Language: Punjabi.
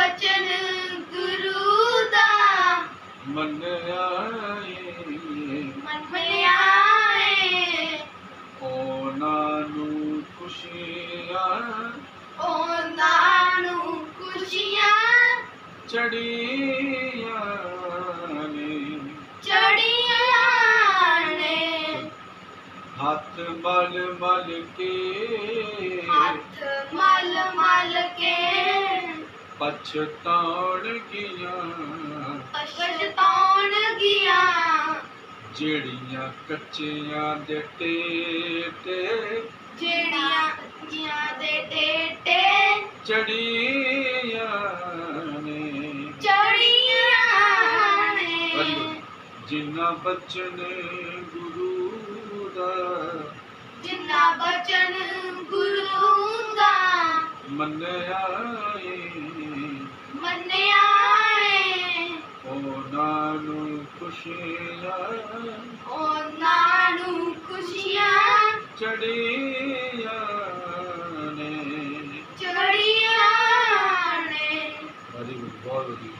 ਬਚਨ ਗੁਰੂ ਦਾ। ਮੰਨਿਆ ਏ ਮਨ ਮਨਿਆਏ ਉਹਨਾਂ ਨੂੰ ਖੁਸ਼ੀਆਂ ਉਹਨਾਂ ਨੂੰ। ਖੁਸ਼ੀਆਂ ਚੜੀਆਂ ਨੇ ਚੜੀਆਂ ਨੇ। ਹੱਥ ਮਲ ਮਲ ਕੇ। ਹੱਥ ਪਛਤਾਉਣ ਗੀਆਂ ਪਛਤਾਉਣ ਗਿਆ ਜਿਹੜੀਆਂ ਕੱਚੀਆਂ ਦੇ ਟੇਟੇ ਜਿਹੜੀਆਂ ਦੇ ਟੇਟੇ ਚੜੀਆਂ ਨੇ ਚੜੀਆਂ ਵਾਹਿਗੁਰੂ। ਨੇ ਜਿਨ੍ਹਾਂ ਬਚਨ ਗੁਰੂ ਦਾ ਜਿੰਨਾ ਬਚਨ ਗੁਰੂ ਦਾ ਮੰਨਿਆ ਖੁਸ਼ੀਆਂ ਉਹਨਾਂ ਨੂੰ ਖੁਸ਼ੀਆਂ ਚੜੀਆਂ ਨੇ। ਚੜੀਆਂ ਨੇ। ਬਹੁਤ ਵਧੀਆ।